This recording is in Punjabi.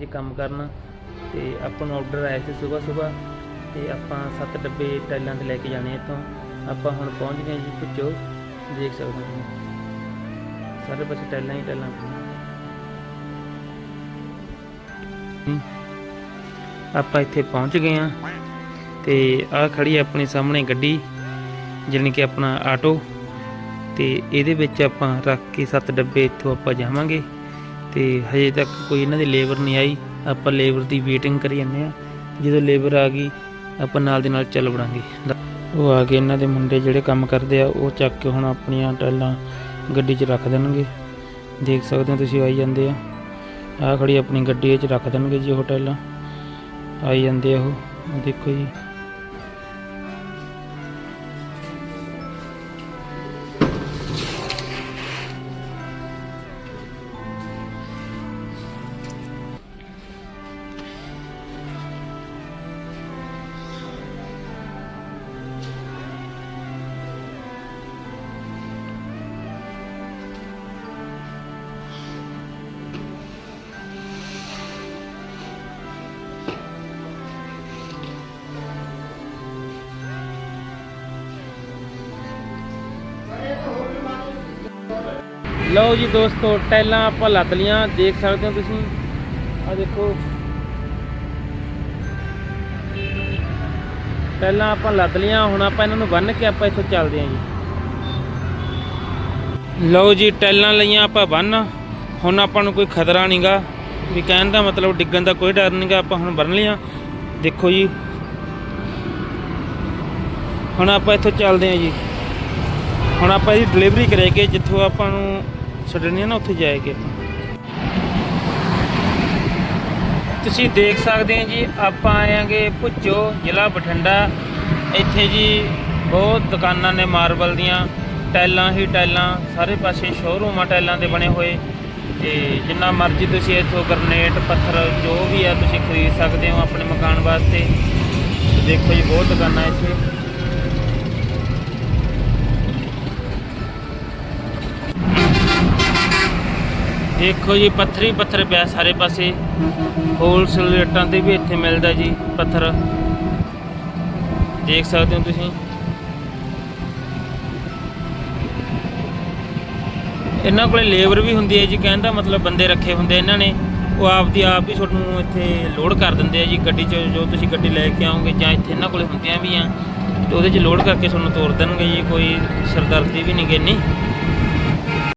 'ਚ ਕੰਮ ਕਰਨਾ ਤੇ ਆਪਾਂ ਨੂੰ ਆਰਡਰ ਆਇਆ ਸੀ ਸਵੇਰ ਸਵੇਰ ਤੇ ਆਪਾਂ 7 ਡੱਬੇ ਟਾਈਲਾਂ ਤੇ ਲੈ ਕੇ ਜਾਣੇ ਇੱਥੋਂ। ਆਪਾਂ ਹੁਣ ਪਹੁੰਚ ਗਏ ਜੀ ਭੁੱਚੋ ਦੇਖ ਸਕਦੇ ਹੋ। ਸਾਰੇ ਪਾਸੇ ਟਾਈਲਾਂ ਹੀ ਟਾਈਲਾਂ ਆਪਾਂ ਇੱਥੇ ਪਹੁੰਚ ਗਏ ਆ ਤੇ ਆਹ ਖੜੀ ਆਪਣੇ ਸਾਹਮਣੇ ਗੱਡੀ, ਜਾਣੀ ਕਿ ਆਪਣਾ ਆਟੋ ਤੇ ਇਹਦੇ ਵਿੱਚ ਆਪਾਂ ਰੱਖ ਕੇ ਸੱਤ ਡੱਬੇ ਇੱਥੋਂ ਆਪਾਂ ਜਾਵਾਂਗੇ। ਤੇ ਹਜੇ ਤੱਕ ਕੋਈ ਇਹਨਾਂ ਦੀ ਲੇਬਰ ਨਹੀਂ ਆਈ। ਆਪਾਂ ਲੇਬਰ ਦੀ ਵੇਟਿੰਗ ਕਰੀ ਜਾਂਦੇ ਆ ਜਦੋਂ ਲੇਬਰ ਆ ਗਈ, ਆਪਾਂ ਨਾਲ ਦੇ ਨਾਲ ਚੱਲ ਵੜਾਂਗੇ। ਉਹ ਆ ਕੇ ਇਹਨਾਂ ਦੇ ਮੁੰਡੇ ਜਿਹੜੇ ਕੰਮ ਕਰਦੇ ਆ, ਉਹ ਚੱਕ ਕੇ ਹੁਣ ਆਪਣੀਆਂ ਟੈਲਾਂ ਗੱਡੀ 'ਚ ਰੱਖ ਦੇਣਗੇ। ਦੇਖ ਸਕਦੇ ਹੋ ਤੁਸੀਂ, ਆਈ ਜਾਂਦੇ ਆ। ਆਹ ਖੜੀ ਆਪਣੀ ਗੱਡੀ 'ਚ ਰੱਖ ਦੇਣਗੇ ਜੀ ਉਹ ਟੈਲਾਂ ਆਈ ਜਾਂਦੇ ਆ ਉਹ ਦੇਖੋ ਜੀ। ਲਓ ਜੀ ਦੋਸਤੋ ਟੈਲਾਂ ਆਪਾਂ ਲੱਦ ਲੀਆਂ, ਦੇਖ ਸਕਦੇ ਹੋ ਤੁਸੀਂ। ਆ ਦੇਖੋ। ਟੈਲਾਂ ਆਪਾਂ ਲੱਦ ਲੀਆਂ, ਹੁਣ ਆਪਾਂ ਇਹਨਾਂ ਨੂੰ ਬੰਨ ਕੇ ਆਪਾਂ ਇੱਥੋਂ ਚੱਲਦੇ ਹਾਂ ਜੀ। ਲਓ ਜੀ ਟੈਲਾਂ ਲਈਆਂ ਆਪਾਂ ਬੰਨ। ਹੁਣ ਆਪਾਂ ਨੂੰ ਕੋਈ ਖਤਰਾ ਨਹੀਂਗਾ ਵੀ ਕਹਿਣ ਦਾ ਮਤਲਬ ਡਿੱਗਣ ਦਾ ਕੋਈ ਡਰ ਨਹੀਂਗਾ ਆਪਾਂ ਹੁਣ ਬੰਨ ਲੀਆਂ। ਦੇਖੋ ਜੀ। ਹੁਣ ਆਪਾਂ ਇੱਥੋਂ ਚੱਲਦੇ ਹਾਂ ਜੀ। ਹੁਣ ਆਪਾਂ ਇਹਦੀ ਡਿਲੀਵਰੀ ਕਰਾਂਗੇ ਜਿੱਥੋਂ ਆਪਾਂ ਨੂੰ ਛੱਡਣੀ ਹੈ ਨਾ, ਉੱਥੇ ਜਾਏਗੇ ਆਪਾਂ ਤੁਸੀਂ ਦੇਖ ਸਕਦੇ ਹੋ ਜੀ, ਆਪਾਂ ਆਏਾਂਗੇ ਭੁੱਚੋ ਜ਼ਿਲ੍ਹਾ ਬਠਿੰਡਾ। ਇੱਥੇ ਜੀ ਬਹੁਤ ਦੁਕਾਨਾਂ ਨੇ ਮਾਰਬਲ ਦੀਆਂ, ਟਾਈਲਾਂ ਹੀ ਟਾਈਲਾਂ, ਸਾਰੇ ਪਾਸੇ ਸ਼ੋਰੂਮ ਆ ਟਾਈਲਾਂ ਦੇ ਬਣੇ ਹੋਏ। ਤੇ ਜਿੰਨਾ ਮਰਜ਼ੀ ਤੁਸੀਂ ਇੱਥੋਂ ਗਰਨੇਟ ਪੱਥਰ, ਜੋ ਵੀ ਆ ਤੁਸੀਂ ਖਰੀਦ ਸਕਦੇ ਹੋ ਆਪਣੇ ਮਕਾਨ ਵਾਸਤੇ। ਦੇਖੋ ਜੀ, ਬਹੁਤ ਦੁਕਾਨਾਂ ਇੱਥੇ। ਦੇਖੋ ਜੀ, ਪੱਥਰ ਹੀ ਪੱਥਰ ਪਿਆ ਸਾਰੇ ਪਾਸੇ। ਹੋਲਸੇਲ ਰੇਟਾਂ ਤੇ ਵੀ ਇੱਥੇ ਮਿਲਦਾ ਜੀ ਪੱਥਰ। ਦੇਖ ਸਕਦੇ ਹੋ ਤੁਸੀਂ। ਇਹਨਾਂ ਕੋਲੇ ਲੇਬਰ ਵੀ ਹੁੰਦੀ ਹੈ ਜੀ ਕਹਿੰਦਾ ਮਤਲਬ ਬੰਦੇ ਰੱਖੇ ਹੁੰਦੇ ਇਹਨਾਂ ਨੇ। ਉਹ ਆਪ ਦੀ ਆਪ ਹੀ ਤੁਹਾਨੂੰ ਇੱਥੇ ਲੋਡ ਕਰ ਦਿੰਦੇ ਆ ਜੀ, ਗੱਡੀ 'ਚ ਜੋ ਤੁਸੀਂ ਗੱਡੀ ਲੈ ਕੇ ਆਓਗੇ ਜਾਂ ਇੱਥੇ ਇਹਨਾਂ ਕੋਲੇ ਹੁੰਦੀਆਂ ਵੀ ਆ, ਤੇ ਉਹਦੇ 'ਚ ਲੋਡ ਕਰਕੇ ਤੁਹਾਨੂੰ ਤੋਰ ਦੇਣਗੇ ਜੀ, ਕੋਈ ਸਰਦਰਦੀ ਵੀ ਨਹੀਂ ਗੀ